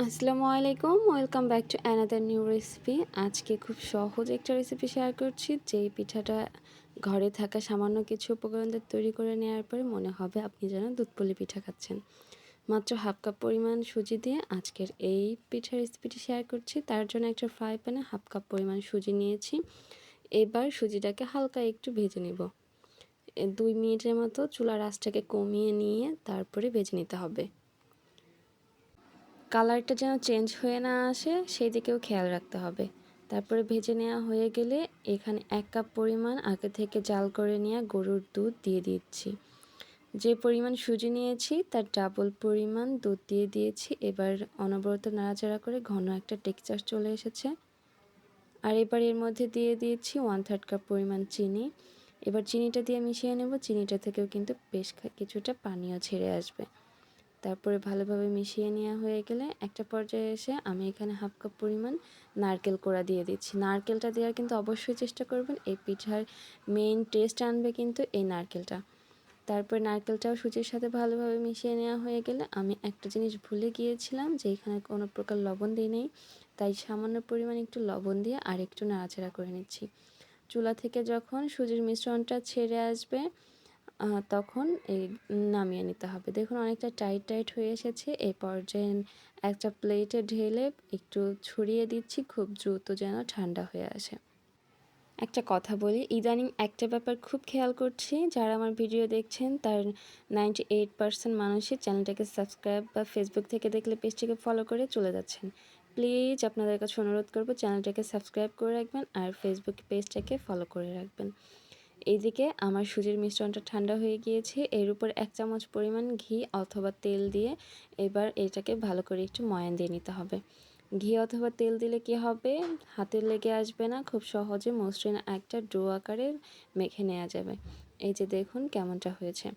আসসালামু আলাইকুম, welcome back to another new recipe. আজকে খুব সহজ একটা রেসিপি শেয়ার করছি, যেই পিঠাটা ঘরে থাকা সামান্য কিছু উপকরণ তৈরি করে নেওয়ার পরে মনে হবে আপনি যেন দুধপুলি পিঠা খাচ্ছেন। মাত্র হাফ কাপ পরিমাণ সুজি দিয়ে আজকের এই পিঠা রেসিপিটি শেয়ার করছি। তার জন্য একটা ফ্রাই প্যানে হাফ কাপ পরিমাণ সুজি নিয়েছি। এবার সুজিটাকে হালকা একটু ভেজে নেব। দুই মিনিটের মতো চুলার আঁচটাকে কমিয়ে নিয়ে তারপরে ভেজে নিতে হবে। কালারটা যেন চেঞ্জ হয়ে না আসে সেই দিকেও খেয়াল রাখতে হবে। তারপরে ভেজে নেওয়া হয়ে গেলে এখানে এক কাপ পরিমাণ আগে থেকে জাল করে নেওয়া গরুর দুধ দিয়ে দিচ্ছি। যে পরিমাণ সুজি নিয়েছি, তার ডাবল পরিমাণ দুধ দিয়ে দিয়েছি। এবার অনবরত নাড়াচাড়া করে ঘন একটা টেক্সচার চলে এসেছে। আর এবার এর মধ্যে দিয়ে দিয়েছি ওয়ান থার্ড কাপ পরিমাণ চিনি। এবার চিনিটা দিয়ে মিশিয়ে নেব। চিনিটা থেকেও কিন্তু বেশ কিছুটা পানীয় ছেড়ে আসবে। তারপরে ভালোভাবে মিশিয়ে নেওয়া হয়ে গেলে একটা পর্যায়ে এসে আমি এখানে হাফ কাপ পরিমাণ নারকেল কোড়া দিয়ে দিচ্ছি। নারকেলটা দেওয়ার কিন্তু অবশ্যই চেষ্টা করবেন, এই পিঠার মেইন টেস্ট আনবে কিন্তু এই নারকেলটা। তারপর নারকেলটাও সুজির সাথে ভালোভাবে মিশিয়ে নেওয়া হয়ে গেলে আমি একটা জিনিস ভুলে গিয়েছিলাম যে এখানে কোনো প্রকার লবণ দিই নেই, তাই সামান্য পরিমাণ একটু লবণ দিয়ে আর একটু নাড়াচাড়া করে নিচ্ছি। চুলা থেকে যখন সুজির মিশ্রণটা ছেড়ে আসবে তখন এই নামিয়ে নিতে হবে। দেখুন, অনেকটা টাইট টাইট হয়ে এসেছে। এই পর্যায়ে একটা প্লেটে ঢেলে একটু ছড়িয়ে দিচ্ছি, খুব দ্রুত যেন ঠান্ডা হয়ে আসে। একটা কথা বলি, ইদানিং একটা ব্যাপার খুব খেয়াল করছি, যারা আমার ভিডিও দেখছেন, তার নাইনটি এইট পার্সেন্ট মানুষই চ্যানেলটাকে সাবস্ক্রাইব বা ফেসবুক থেকে দেখলে পেজটিকে ফলো করে চলে যাচ্ছেন। প্লিজ আপনাদের কাছে অনুরোধ করব চ্যানেলটাকে সাবস্ক্রাইব করে রাখবেন আর ফেসবুক পেজটাকে ফলো করে রাখবেন। এইদিকে আমার সুজির মিশ্রণটা ঠান্ডা হয়ে গিয়েছে। এর উপর এক চামচ পরিমাণ ঘি অথবা তেল দিয়ে এবার এটাকে ভালো করে একটু ময়ান দিয়ে নিতে হবে। ঘি অথবা তেল দিলে কি হবে? হাতে লেগে আসবে না, খুব সহজে মসৃণ একটা ডো আকারে মেখে নেওয়া যাবে। এই যে দেখুন কেমনটা হয়েছে।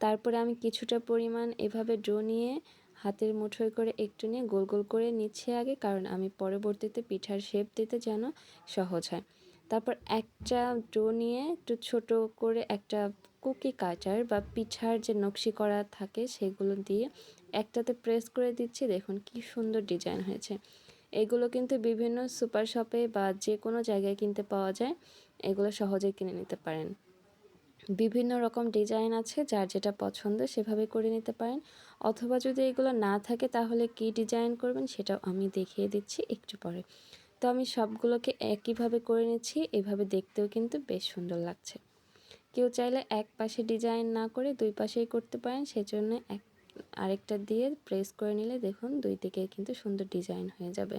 তারপরে আমি কিছুটা পরিমাণ এভাবে ডো নিয়ে হাতের মুঠোয় করে একটু নিয়ে গোল গোল করে নিচ্ছে আগে, কারণ আমি পরবর্তীতে পিঠার শেপ দিতে যেন সহজ হয়। তারপর একটা ডো নিয়ে একটু ছোট করে একটা কুকি কাটার বা পিঠার যে নকশি করা থাকে সেগুলো দিয়ে একটাতে প্রেস করে দিচ্ছি। দেখুন কি সুন্দর ডিজাইন হয়েছে। এগুলো কিন্তু বিভিন্ন সুপার শপে বা যে কোনো জায়গায় কিনতে পাওয়া যায়। এগুলো সহজে কিনে নিতে পারেন। বিভিন্ন রকম ডিজাইন আছে, যার যেটা পছন্দ সেভাবে করে নিতে পারেন। অথবা যদি এগুলো না থাকে তাহলে কি ডিজাইন করবেন সেটাও আমি দেখিয়ে দিচ্ছি একটু পরে। তো আমি সবগুলোকে একইভাবে করে নিচ্ছি। এভাবে দেখতেও কিন্তু বেশ সুন্দর লাগছে। কেউ চাইলে এক পাশে ডিজাইন না করে দুই পাশেই করতে পারেন। সেজন্য এক, আরেকটা দিয়ে প্রেস করে নিলে দেখুন দুই দিকে কিন্তু সুন্দর ডিজাইন হয়ে যাবে।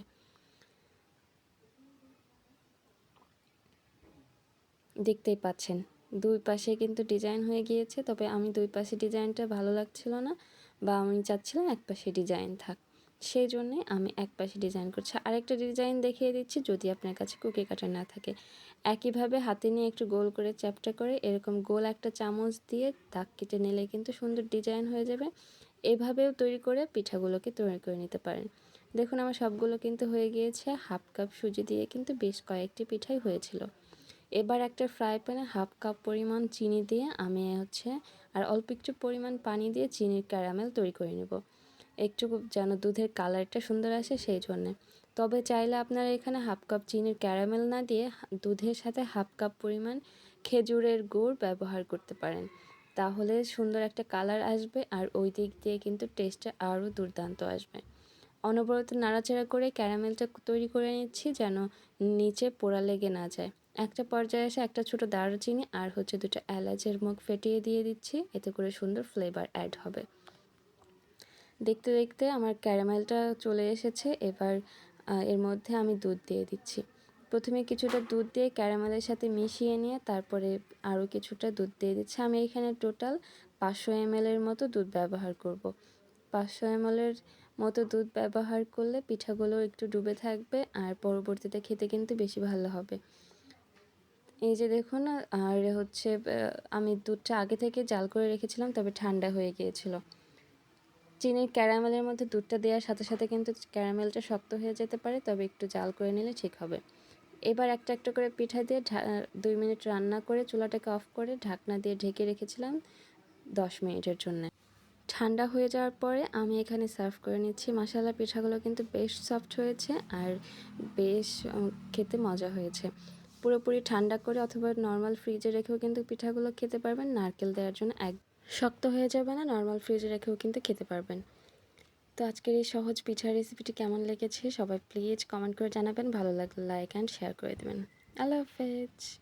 দেখতেই পাচ্ছেন, দুই পাশে কিন্তু ডিজাইন হয়ে গিয়েছে। তবে আমি দুই পাশে ডিজাইনটা ভালো লাগছিল না বা আমি চাচ্ছিলাম এক পাশে ডিজাইন থাক সেই জন্যে আমি এক পাশে ডিজাইন করছি। আরেকটা ডিজাইন দেখিয়ে দিচ্ছি যদি আপনার কাছে কুকি কাটার না থাকে। একইভাবে হাতে নিয়ে একটু গোল করে চ্যাপটা করে এরকম গোল একটা চামচ দিয়ে দাগ কেটে নিলে কিন্তু সুন্দর ডিজাইন হয়ে যাবে। এভাবেও তৈরি করে পিঠাগুলোকে তৈরি করে নিতে পারেন। দেখুন আমার সবগুলো কিন্তু হয়ে গিয়েছে। হাফ কাপ সুজি দিয়ে কিন্তু বেশ কয়েকটি পিঠাই হয়েছিল। এবার একটা ফ্রাই প্যানে হাফ কাপ পরিমাণ চিনি দিয়ে আমি হচ্ছে আর অল্প একটু পরিমাণ পানি দিয়ে চিনির ক্যারামেল তৈরি করে নেব। একটু যেন দুধের কালারটা সুন্দর আসে সেই জন্যে। তবে চাইলে আপনারা এখানে হাফ কাপ চিনির ক্যারামেল না দিয়ে দুধের সাথে হাফ কাপ পরিমাণ খেজুরের গুড় ব্যবহার করতে পারেন। তাহলে সুন্দর একটা কালার আসবে আর ওই দিক দিয়ে কিন্তু টেস্টটা আরও দুর্দান্ত আসবে। অনবরত নাড়াচাড়া করে ক্যারামেলটা তৈরি করে নিচ্ছি যেন নিচে পোড়া লেগে না যায়। একটা পর্যায়ে এসে একটা ছোটো দারুচিনি আর হচ্ছে দুটো এলাচের মুখ ফেটিয়ে দিয়ে দিচ্ছি। এতে করে সুন্দর ফ্লেভার অ্যাড হবে। দেখতে দেখতে আমার ক্যারামেলটা চলে এসেছে। এবার এর মধ্যে আমি দুধ দিয়ে দিচ্ছি। প্রথমে কিছুটা দুধ দিয়ে ক্যারামেলের সাথে মিশিয়ে নিয়ে তারপরে আরও কিছুটা দুধ দিয়ে দিচ্ছি। আমি এখানে টোটাল পাঁচশো এমএলের মতো দুধ ব্যবহার করব। পাঁচশো এমএলের মতো দুধ ব্যবহার করলে পিঠাগুলো একটু ডুবে থাকবে আর পরবর্তীতে খেতে কিন্তু বেশি ভালো হবে। এই যে দেখুন, আর হচ্ছে আমি দুধটা আগে থেকে জাল করে রেখেছিলাম, তবে ঠান্ডা হয়ে গিয়েছিল। চিনির ক্যারামেলের মধ্যে দুধটা দেওয়ার সাথে সাথে কিন্তু ক্যারামেলটা শক্ত হয়ে যেতে পারে, তবে একটু জাল করে নিলে ঠিক হবে। এবার একটা একটা করে পিঠা দিয়ে দুই মিনিট রান্না করে চুলাটাকে অফ করে ঢাকনা দিয়ে ঢেকে রেখেছিলাম দশ মিনিটের জন্য। ঠান্ডা হয়ে যাওয়ার পরে আমি এখানে সার্ভ করে নিচ্ছি। মশালা পিঠাগুলো কিন্তু বেশ সফট হয়েছে আর বেশ খেতে মজা হয়েছে। পুরোপুরি ঠান্ডা করে অথবা নর্মাল ফ্রিজে রেখেও কিন্তু পিঠাগুলো খেতে পারবেন। নারকেল দেওয়ার জন্য এক শক্ত হয়ে যাবে না নর্মাল ফ্রিজে রেখেও কিন্তু খেতে পারবেন। তো আজকের এই সহজ পিঠার রেসিপিটি কেমন লেগেছে সবাই প্লিজ কমেন্ট করে জানাবেন, ভালো লাগলে লাইক অ্যান্ড শেয়ার করে দেবেন। আল্লাহ হাফেজ।